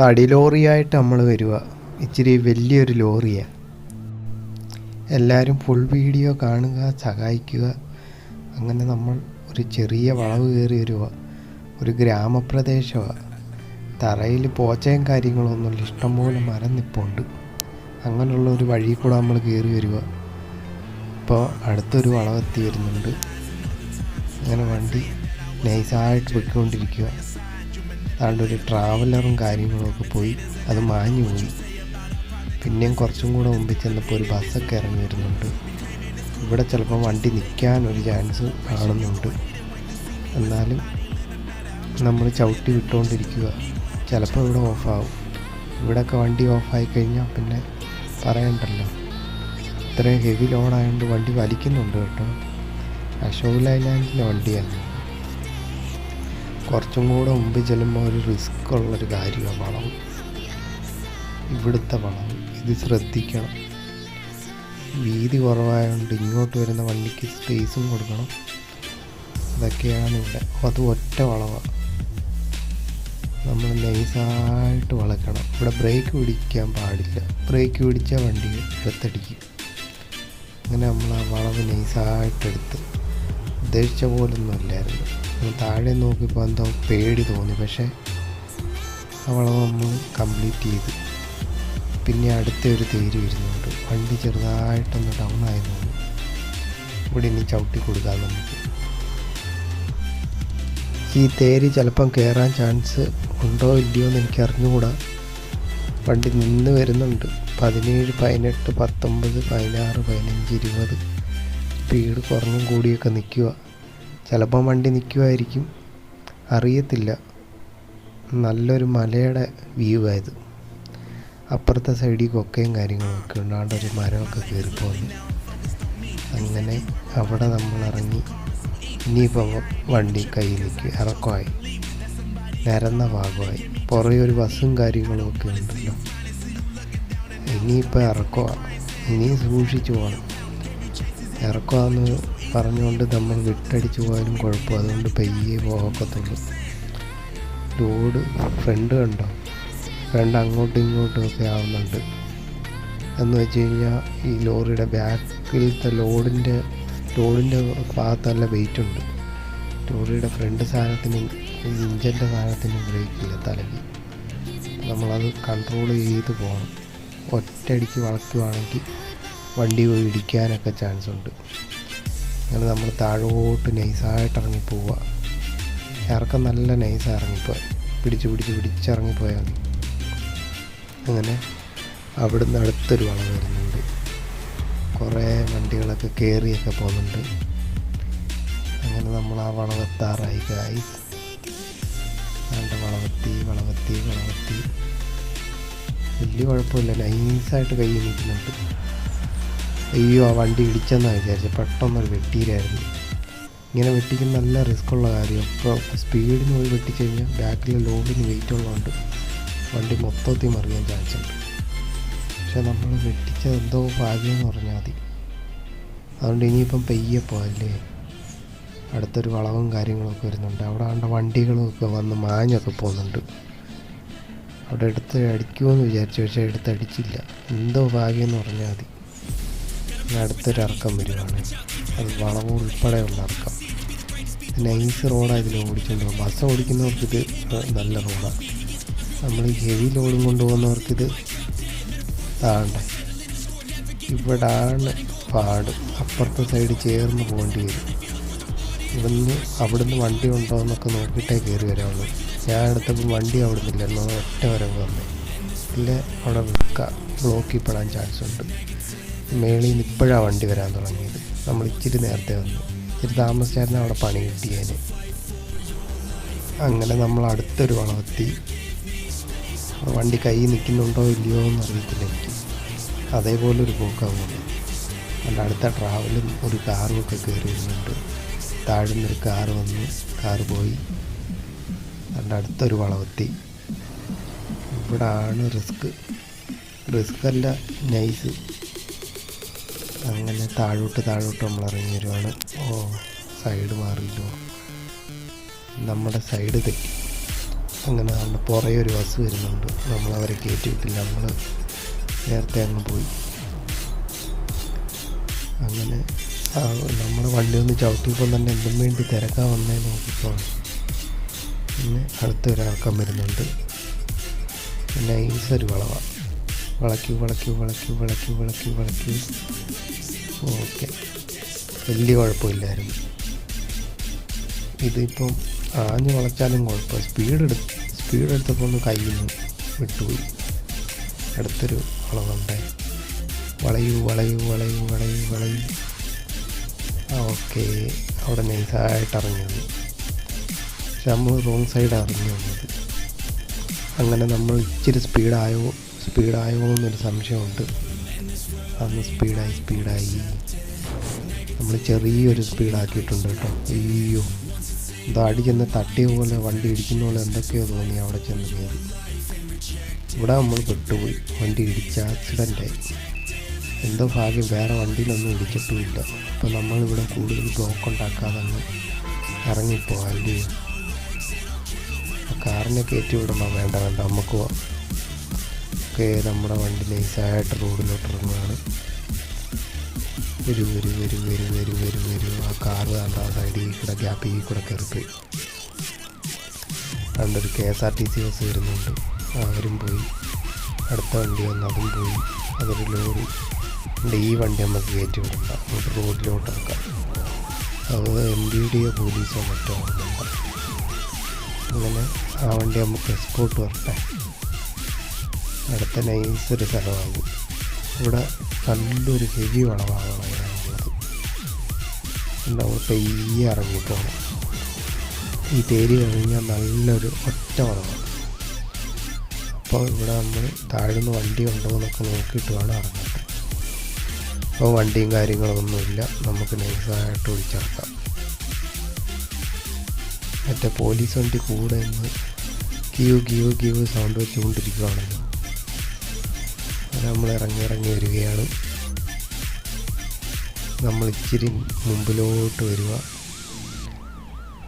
തടി ലോറിയായിട്ട് നമ്മൾ വരിക ഇച്ചിരി വലിയൊരു ലോറിയാണ് എല്ലാവരും ഫുൾ വീഡിയോ കാണുക സഹായിക്കുക. അങ്ങനെ നമ്മൾ ഒരു ചെറിയ വളവ് കയറി വരിക ഒരു ഗ്രാമപ്രദേശമാണ് തറയിൽ പോച്ചയും കാര്യങ്ങളൊന്നുമില്ല. ഇഷ്ടംപോലെ മരം നിപ്പുണ്ട്. അങ്ങനെയുള്ള ഒരു വഴി കൂടെ നമ്മൾ കയറി വരിക ഇപ്പോൾ അടുത്തൊരു വളവെത്തി വരുന്നുണ്ട് അങ്ങനെ വണ്ടി നൈസായിട്ട് പൊയ്ക്കൊണ്ടിരിക്കുക അതുകൊണ്ട് ഒരു ട്രാവലറും കാര്യങ്ങളൊക്കെ പോയി അത് മാഞ്ഞു പോയി. പിന്നെയും കുറച്ചും കൂടെ മുമ്പിൽ ചെന്നപ്പോൾ ഒരു ബസ്സൊക്കെ ഇറങ്ങി വരുന്നുണ്ട്. ഇവിടെ ചിലപ്പോൾ വണ്ടി നിൽക്കാൻ ഒരു ചാൻസ് കാണുന്നുണ്ട്. എന്നാലും നമ്മൾ ചവിട്ടി വിട്ടുകൊണ്ടിരിക്കുക. ചിലപ്പോൾ ഇവിടെ ഓഫാവും ഇവിടെയൊക്കെ വണ്ടി ഓഫായി കഴിഞ്ഞാൽ പിന്നെ പറയണ്ടല്ലോ. ഇത്രയും ഹെവി ലോഡായതുകൊണ്ട് വണ്ടി വലിക്കുന്നുണ്ട് കേട്ടോ. അശോക് ലൈലാൻഡിലെ വണ്ടിയാണ്. കുറച്ചും കൂടെ മുമ്പ് ചെല്ലുമ്പോൾ ഒരു റിസ്ക് ഉള്ളൊരു കാര്യമാണ് വളവ് ഇവിടുത്തെ വളവ് ഇത് ശ്രദ്ധിക്കണം. വീതി കുറവായതുകൊണ്ട് ഇങ്ങോട്ട് വരുന്ന വണ്ടിക്ക് സ്പേസും കൊടുക്കണം. ഇതൊക്കെയാണ് ഇവിടെ. അത് ഒറ്റ വളവാണ് നമ്മൾ നൈസായിട്ട് വളക്കണം. ഇവിടെ ബ്രേക്ക് പിടിക്കാൻ പാടില്ല. ബ്രേക്ക് പിടിച്ചാൽ വണ്ടി എടുത്തടിക്കും. അങ്ങനെ നമ്മൾ ആ വളവ് നൈസായിട്ടെടുത്ത്. ഉദ്ദേശിച്ച പോലൊന്നും അല്ലായിരുന്നു. നമ്മൾ താഴെ നോക്കിയപ്പോൾ എന്തോ പേടി തോന്നി. പക്ഷേ അവളെ നമ്മൾ കംപ്ലീറ്റ് ചെയ്തു. പിന്നെ അടുത്ത ഒരു തേരി വരുന്നുണ്ട് വണ്ടി ചെറുതായിട്ടൊന്ന് ഡൗൺ ആയിരുന്നു ഇവിടെ ഇനി ചവിട്ടി കൊടുക്കാം നമുക്ക്. ഈ തേരി ചിലപ്പം കയറാൻ ചാൻസ് ഉണ്ടോ ഇല്ലയോ എന്ന് എനിക്ക് അറിഞ്ഞുകൂടാ. വണ്ടി നിന്ന് വരുന്നുണ്ട്. പതിനേഴ് പതിനെട്ട് പത്തൊമ്പത് പതിനാറ് പതിനഞ്ച് ഇരുപത്. സ്പീഡ് കുറഞ്ഞും കൂടിയൊക്കെ നിൽക്കുക ചിലപ്പം വണ്ടി നിൽക്കുമായിരിക്കും അറിയത്തില്ല. നല്ലൊരു മലയുടെ വ്യൂ ആയത്. അപ്പുറത്തെ സൈഡിൽ കൊക്കയും കാര്യങ്ങളൊക്കെ ഉണ്ട്. ഒരു മരമൊക്കെ കയറി പോകുന്നു അങ്ങനെ അവിടെ നമ്മൾ ഇറങ്ങി. ഇനിയിപ്പോൾ വണ്ടി കൈ നിൽക്കുക ഇറക്കമായി. നിരന്ന ഭാഗമായി. പുറകെ ഒരു ബസ്സും കാര്യങ്ങളും ഒക്കെ ഉണ്ടല്ലോ. ഇനിയിപ്പോൾ ഇറക്കുക ഇനി സൂക്ഷിച്ചു പോകണം ഇറക്കമെന്ന് പറഞ്ഞുകൊണ്ട് നമ്മൾ വിട്ടടിച്ച് പോയാലും കുഴപ്പം. അതുകൊണ്ട് പയ്യെ പോകത്തുള്ളൂ. ലോഡ് ഫ്രണ്ട് കണ്ടോ? ഫ്രണ്ട് അങ്ങോട്ടും ഇങ്ങോട്ടും ഒക്കെ ആവുന്നുണ്ട്. എന്ന് വെച്ച് കഴിഞ്ഞാൽ ഈ ലോറിയുടെ ബാക്കിലത്തെ ലോഡിന്റെ ലോഡിന്റെ ഭാഗത്തല്ല വെയിറ്റ് ഉണ്ട്. ലോറിയുടെ ഫ്രണ്ട് സാധനത്തിന് ഇഞ്ചിന്റെ സാധനത്തിനും ബ്രേക്കില്ല തലയ്ക്ക്. നമ്മളത് കൺട്രോൾ ചെയ്ത് പോകണം. ഒറ്റയടിക്ക് വളയ്ക്കുവാണെങ്കിൽ വണ്ടി പോയി ഇടിക്കാനൊക്കെ ചാൻസ് ഉണ്ട്. അങ്ങനെ നമ്മൾ താഴോട്ട് നൈസായിട്ട് ഇറങ്ങിപ്പോവുക ഇറക്കം നല്ല നൈസാണ് ഇറങ്ങിപ്പോയി പിടിച്ച് പിടിച്ച് പിടിച്ചിറങ്ങിപ്പോയാൽ അങ്ങനെ അവിടുന്ന് അടുത്തൊരു വളവ് വരുന്നുണ്ട്. കുറേ വണ്ടികളൊക്കെ കയറിയൊക്കെ പോകുന്നുണ്ട്. അങ്ങനെ നമ്മൾ ആ വളവെത്താറായി ഗായ്സ് നല്ല വളവെത്തി വളവെത്തി വളവെത്തി വലിയ കുഴപ്പമില്ല. നൈസായിട്ട് കൈ നിൽക്കുന്നുണ്ട്. അയ്യോ ആ വണ്ടി ഇടിച്ചെന്നാണ് വിചാരിച്ചത് പെട്ടെന്നൊരു വെട്ടിയിലായിരുന്നു. ഇങ്ങനെ വെട്ടിക്കുന്ന നല്ല റിസ്ക് ഉള്ള കാര്യം. ഇപ്പോൾ സ്പീഡിന് പോയി വെട്ടിക്കഴിഞ്ഞാൽ ബാക്കിൽ ലോഡിന് വെയിറ്റ് ഉള്ളതുകൊണ്ട് വണ്ടി മൊത്തത്തിൽ മറിയാൻ ചാൻസ് ഉണ്ട്. പക്ഷെ നമ്മൾ വെട്ടിച്ചത് എന്തോ ഭാഗ്യം എന്ന് പറഞ്ഞാൽ മതി. അതുകൊണ്ട് ഇനിയിപ്പം പെയ്യെ പോകല്ലേ അടുത്തൊരു വളവും കാര്യങ്ങളൊക്കെ വരുന്നുണ്ട്. അവിടെ ആണ്ട വണ്ടികളൊക്കെ വന്ന് മാഞ്ഞൊക്കെ പോകുന്നുണ്ട്. അവിടെ എടുത്ത് അടിക്കുമെന്ന് വിചാരിച്ചു പക്ഷേ എടുത്ത് അടിച്ചില്ല. എന്തോ ഭാഗ്യം എന്ന് പറഞ്ഞാൽ മതി. അടുത്തൊരു ഇറക്കം വരുവാണ്. അത് വളവ് ഉൾപ്പെടെയുള്ള ഇറക്കം നൈസ് റോഡാണ് ഇതിൽ പോകും ബസ് ഓടിക്കുന്നവർക്ക് ഇത് നല്ല റോഡാണ് നമ്മൾ ഹെവി ലോഡും ഇത് താണ്ട. ഇവിടാണ് പാട്. അപ്പുറത്തെ സൈഡ് ചേർന്ന് പോകേണ്ടി വരും. ഇവിടുന്ന് അവിടുന്ന് വണ്ടി ഉണ്ടോ എന്നൊക്കെ നോക്കിയിട്ടേ കയറി വരാവുള്ളൂ. ഞാൻ എടുത്തപ്പോൾ വണ്ടി അവിടെ നിന്നില്ല അത് ഒറ്റ വരവ് വന്നേ. ഇല്ല അവിടെ വിൽക്കുക ബ്ലോക്കിൽ പെടാൻ ചാൻസ് ഉണ്ട് മേളിൽ നിന്ന് ഇപ്പോഴാണ് വണ്ടി വരാൻ തുടങ്ങിയത്. നമ്മൾ ഇച്ചിരി നേരത്തെ വന്നു. ഇച്ചിരി താമസിച്ചായിരുന്നു അവിടെ പണി കിട്ടിയേനെ. അങ്ങനെ നമ്മൾ അടുത്തൊരു വളവെത്തി. വണ്ടി കൈ നിൽക്കുന്നുണ്ടോ ഇല്ലയോ എന്ന് അറിയത്തില്ല എനിക്ക്. അതേപോലെ ഒരു പോക്കാവുന്നുണ്ട്. അതിന്റെ അടുത്ത ട്രാവലും ഒരു കാറും ഒക്കെ കയറി വരുന്നുണ്ട് താഴെ നിന്നൊരു കാറ് വന്ന്. കാറ് പോയി. അതിന്റെ അടുത്തൊരു വളവെത്തി. ഇവിടാണ് റിസ്ക്. റിസ്ക് അല്ല നൈസ്. അങ്ങനെ താഴോട്ട് താഴോട്ട് നമ്മൾ ഇറങ്ങി വരുവാണ്. ഓ സൈഡ് മാറിയില്ലോ. നമ്മുടെ സൈഡ് തെറ്റി അങ്ങനെ നമ്മുടെ പുറകെ ഒരു ബസ് വരുന്നുണ്ട്. നമ്മൾ അവരെ കയറ്റി വിട്ടില്ല നമ്മൾ നേരത്തെ അങ്ങ് പോയി. അങ്ങനെ നമ്മുടെ വണ്ടി ഒന്ന് ചവിട്ടിയപ്പോൾ തന്നെ എന്തും വേണ്ടി തിരക്കാൻ വന്നേ നോക്കിപ്പോൾ പിന്നെ അടുത്തൊരാൾക്കം വരുന്നുണ്ട്. നൈസ് ഒരു വളവാണ് വളയ്ക്കൂ വളക്കി വളക്കി വളക്കി വളക്കി വളക്കി ഓക്കെ. വലിയ കുഴപ്പമില്ലായിരുന്നു. ഇതിപ്പം ആഞ്ഞ് വളച്ചാലും കുഴപ്പം സ്പീഡ് എടു സ്പീഡ് എടുത്തപ്പോൾ ഒന്ന് കയ്യിൽ നിന്ന് വിട്ടുപോയി. അടുത്തൊരു വളവുണ്ടേ. വളയൂ വളയൂ വളയൂ വളയൂ വളയൂ. ഓക്കെ. അവിടെ നൈസായിട്ട് ഇറങ്ങി വന്നു. പക്ഷെ നമ്മൾ റോങ് സൈഡ് ഇറങ്ങി വന്നത്. അങ്ങനെ നമ്മൾ ഇച്ചിരി സ്പീഡായോ സ്പീഡായോ എന്നൊരു സംശയമുണ്ട്. അന്ന് സ്പീഡായി സ്പീഡായി. നമ്മൾ ചെറിയൊരു സ്പീഡാക്കിയിട്ടുണ്ട് കേട്ടോ. അയ്യോ. അടി ചെന്ന് തട്ടിയ പോലെ വണ്ടി ഇടിക്കുന്ന പോലെ എന്തൊക്കെയോ തോന്നി അവിടെ ചെന്ന് കയറി. ഇവിടെ നമ്മൾ പെട്ടുപോയി. വണ്ടി ഇടിച്ച ആക്സിഡന്റായി എന്തോ ഭാഗ്യം വേറെ വണ്ടിയിലൊന്നും ഇടിച്ചിട്ടുമില്ല. അപ്പോൾ നമ്മളിവിടെ കൂടുതൽ ബ്ലോക്ക് ഉണ്ടാക്കാതെ അങ്ങ് ഇറങ്ങിപ്പോവാൻ ആ കാറിനെ കയറ്റി വിടണോ? വേണ്ട വേണ്ട. നമുക്ക് ഓക്കെ നമ്മുടെ വണ്ടി നൈസായിട്ട് റോഡിലോട്ട് ഇറങ്ങുകയാണ് വരൂ വരൂ വരൂ വരൂ വരൂ വരൂ വരൂ. ആ കാറ് കണ്ട? ആ സൈഡിൽ കൂടെ ഗ്യാപ്പിൽ കൂടെ കയറിപ്പോയി. കണ്ടൊരു K S R T C bus വരുന്നുണ്ട്. അവരും പോയി. അടുത്ത വണ്ടി വന്ന് അതും പോയി. അതൊരു ലോറി. ഉണ്ട് ഈ വണ്ടി നമുക്ക് കയറ്റി വിടണ്ട. നമുക്ക് റോഡിലോട്ട് ഇറക്കാം. അത് എം ഡി ഡിയോ പോലീസോ മറ്റോ അങ്ങനെ ആ വണ്ടി നമുക്ക് എക്സ്പോർട്ട് വരട്ടെ. അടുത്ത നൈസ് ഒരു സ്ഥലമാകും ഇവിടെ നല്ലൊരു ഹെവി വളവാണ് വളയാനുള്ളത് നമ്മൾ പെയ്യെ ഇറങ്ങിപ്പോകണം ഈ തേരി കഴിഞ്ഞാൽ നല്ലൊരു ഒറ്റ വളവാണ്. അപ്പോൾ ഇവിടെ നമ്മൾ താഴ്ന്ന് വണ്ടി ഉണ്ടോ എന്നൊക്കെ നോക്കിയിട്ട് വേണം ഇറങ്ങാൻ. അപ്പോൾ വണ്ടിയും കാര്യങ്ങളൊന്നുമില്ല നമുക്ക് നൈസായിട്ട് ഒഴിച്ചിറക്കാം. മറ്റേ പോലീസ് വണ്ടി കൂടെ നിന്ന് ക്യൂ ക്യൂ ക്യൂ സൗണ്ട് വെച്ചുകൊണ്ടിരിക്കുകയാണല്ലോ നമ്മൾ ഇറങ്ങി ഇറങ്ങി വരികയാണ് നമ്മൾ ഇച്ചിരി മുമ്പിലോട്ട് വരിക.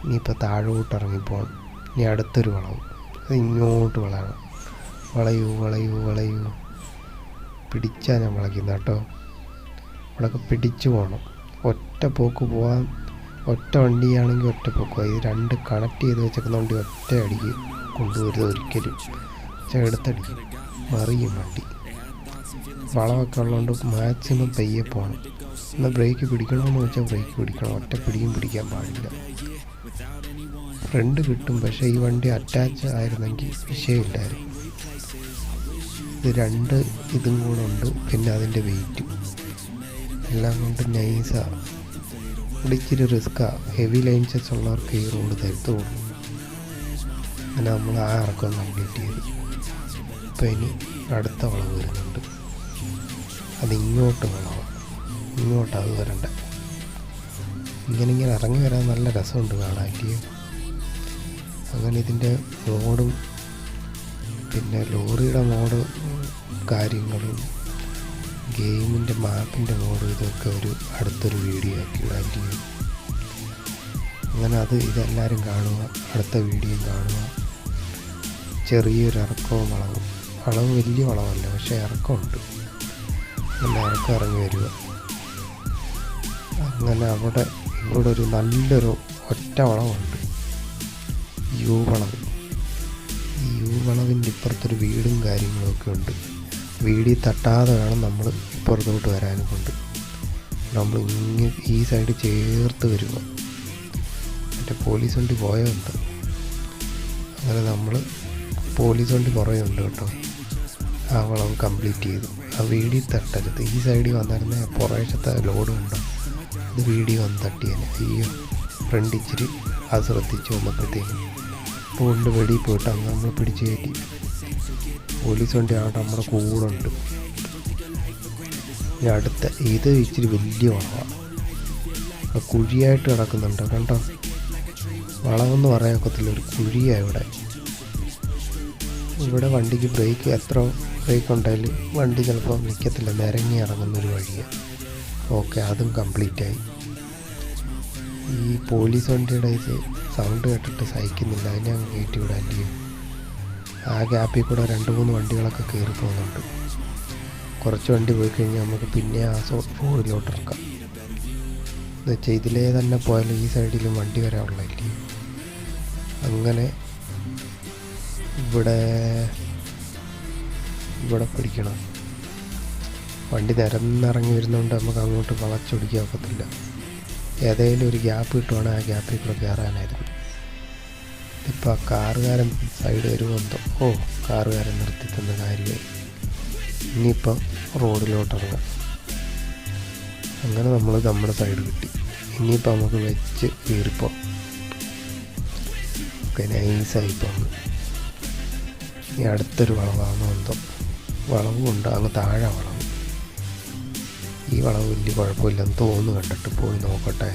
ഇനിയിപ്പോൾ താഴോട്ട് ഇറങ്ങിപ്പോകണം ഇനി അടുത്തൊരു വളവും. അത് ഇങ്ങോട്ട് വളയണം. വളയൂ വളയൂ വളയൂ. പിടിച്ചാൽ ഞാൻ വളയ്ക്കുന്നത് കേട്ടോ. ഇവിടെയൊക്കെ പിടിച്ചു പോകണം ഒറ്റ പോക്ക് പോകാൻ ഒറ്റ വണ്ടിയാണെങ്കിൽ ഒറ്റ പോക്ക് ഇത് രണ്ട് കണക്ട് ചെയ്ത് വെച്ചേക്കുന്ന വണ്ടി ഒറ്റ അടിക്ക് കൊണ്ടുവരുന്നത് ഒരിക്കലും. പക്ഷേ എടുത്തടിക്കും. മറിയും വണ്ടി. വളമൊക്കെ ഉള്ളതുകൊണ്ട് മാക്സിമം പയ്യെ പോകണം എന്നാൽ ബ്രേക്ക് പിടിക്കണമെന്ന് വെച്ചാൽ ബ്രേക്ക് പിടിക്കണം. ഒറ്റ പിടിയും പിടിക്കാൻ പാടില്ല. ഫ്രണ്ട് കിട്ടും പക്ഷേ ഈ വണ്ടി അറ്റാച്ച് ആയിരുന്നെങ്കിൽ വിഷയമില്ലായിരുന്നു. ഇത് രണ്ട് ഇതും കൂടെ ഉണ്ട് പിന്നെ അതിന്റെ വെയിറ്റും എല്ലാം കൊണ്ട് നൈസാണ് ഇവിടെ ഇച്ചിരി റിസ്ക്കാണ് ഹെവി ലൈൻസസ് ഉള്ളവർക്ക് ഈ റോഡ് തരുത്തുള്ളൂ അങ്ങനെ നമ്മൾ ആ ഇറക്കം കംപ്ലീറ്റ് ചെയ്തു ഇനി അടുത്ത വളവ് വരുന്നുണ്ട്. അത് ഇങ്ങോട്ട് വേണോ ഇങ്ങോട്ട് അത് വരണ്ട. ഇങ്ങനെ ഇങ്ങനെ ഇറങ്ങി വരാൻ നല്ല രസമുണ്ട് കാണാൻ അങ്ങനെ ഇതിന്റെ മോഡും പിന്നെ ലോറിയുടെ മോഡ് കാര്യങ്ങളും ഗെയിമിന്റെ മാപ്പിന്റെ മോഡ് ഇതൊക്കെ ഒരു അടുത്തൊരു വീഡിയോ ആക്കി ചെയ്യും അങ്ങനെ അത് ഇതെല്ലാവരും കാണുക അടുത്ത വീഡിയോ കാണുക. ചെറിയൊരു ഇറക്കവും വളവും. വളവ് വലിയ വളവല്ല പക്ഷേ ഇറക്കമുണ്ട്. ഇറക്കം ഇറങ്ങി വരിക. അങ്ങനെ അവിടെ ഇവിടെ ഒരു നല്ലൊരു ഒറ്റ വളവുണ്ട്. യു വളവ് ഈ യു വളവിന്റെ ഇപ്പുറത്തൊരു വീടും കാര്യങ്ങളൊക്കെ ഉണ്ട്. വീടി തട്ടാതെ വേണം നമ്മൾ ഇപ്പുറത്തോട്ട് വരാനും കൊണ്ട്. നമ്മൾ ഇങ്ങനെ ഈ സൈഡ് ചേർത്ത് വരിക. മറ്റേ പോലീസ് വണ്ടി പോയതുണ്ട്. അങ്ങനെ നമ്മൾ പോലീസ് വണ്ടി കുറേ ഉണ്ട് കേട്ടോ. ആ വളം കംപ്ലീറ്റ് ചെയ്തു. ആ വീടി തട്ടരുത്. ഈ സൈഡിൽ വന്നിരുന്ന പുറേശത്തെ ലോഡ് ഉണ്ട് അത് വീഡിയോ വന്ന് തട്ടിയേനെ ഈ ഫ്രണ്ട് ഇച്ചിരി അത് ശ്രദ്ധിച്ചു വന്നപ്പോഴത്തേക്കും റോഡിന്റെ വെളിയിൽ പോയിട്ട് അങ്ങ് നമ്മൾ പിടിച്ചു കയറ്റി. പോലീസ് വണ്ടി ആവട്ടെ നമ്മുടെ കൂടെ ഉണ്ട് ഈ അടുത്ത ഇത് ഇച്ചിരി വലിയ വളവാണ് കുഴിയായിട്ട് കിടക്കുന്നുണ്ട്. കണ്ടോ? വളവെന്ന് പറയാൻ ഒക്കത്തില്ല. ഒരു കുഴിയാണ് ഇവിടെ. ഇവിടെ വണ്ടിക്ക് ബ്രേക്ക് എത്ര ബ്രേക്ക് ഉണ്ടായാൽ വണ്ടി ചിലപ്പോൾ നിൽക്കത്തില്ല നിരങ്ങി ഇറങ്ങുന്നൊരു വഴിയാണ് ഓക്കെ അതും കംപ്ലീറ്റ് ആയി ഈ പോലീസ് വണ്ടിയുടെ ഇത് സൗണ്ട് കേട്ടിട്ട് സഹിക്കുന്നില്ല. അതിനെ അങ്ങ് കയറ്റി വിടാൻ ചെയ്യും ആ ഗ്യാപ്പിൽ കൂടെ രണ്ട് മൂന്ന് വണ്ടികളൊക്കെ കയറി പോകുന്നുണ്ട്. കുറച്ച് വണ്ടി പോയി കഴിഞ്ഞാൽ നമുക്ക് പിന്നെ ആ റോഡിലോട്ട് ഇറക്കാം. എന്ന് വെച്ചാൽ ഇതിലേ തന്നെ പോയാലും ഈ സൈഡിലും വണ്ടി വരാനുള്ളതല്ലേ അങ്ങനെ ഇവിടെ ഇവിടെ പിടിക്കണം. വണ്ടി നിരന്നിറങ്ങി വരുന്നതുകൊണ്ട് നമുക്ക് അങ്ങോട്ട് വളച്ചൊടിക്കാൻ ഒക്കത്തില്ല. ഏതെങ്കിലും ഒരു ഗ്യാപ്പ് കിട്ടുവാണെങ്കിൽ ആ ഗ്യാപ്പിൽ കൂടെ കയറാനായിരുന്നു. ഇപ്പോൾ ആ കാറുകാരൻ സൈഡ് വരുമെന്തോ ഓ കാറുകാരൻ നിർത്തി തന്ന കാര്യമായി. ഇനിയിപ്പം റോഡിലോട്ട് ഇറങ്ങാം. അങ്ങനെ നമ്മൾ നമ്മുടെ സൈഡ് കിട്ടി. ഇനിയിപ്പോൾ നമുക്ക് വെച്ച് കീറിപ്പോൾ ഓക്കെ നൈസായിപ്പോൾ ഇനി അടുത്തൊരു വളവാണോ എന്തോ. വളവുണ്ട് അങ്ങ് താഴെ വളവ്. ഈ വളവ് വലിയ കുഴപ്പമില്ലെന്ന് തോന്നുന്നു കണ്ടിട്ട് പോയി നോക്കട്ടെ.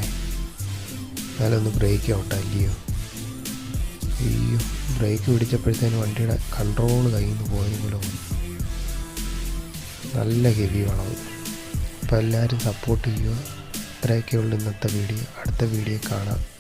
എന്നാലും ഒന്ന് ബ്രേക്ക് ഔട്ട് അല്ലയോ? അയ്യോ ബ്രേക്ക് പിടിച്ചപ്പോഴത്തേന് വണ്ടിയുടെ കൺട്രോൾ കയ്യിൽ നിന്ന് പോയത് പോലെ നല്ല ഹെവി വളവ്. അപ്പോൾ എല്ലാവരും സപ്പോർട്ട് ചെയ്യുക. ഇത്രയൊക്കെയുള്ള ഇന്നത്തെ വീഡിയോ. അടുത്ത വീഡിയോ കാണാം.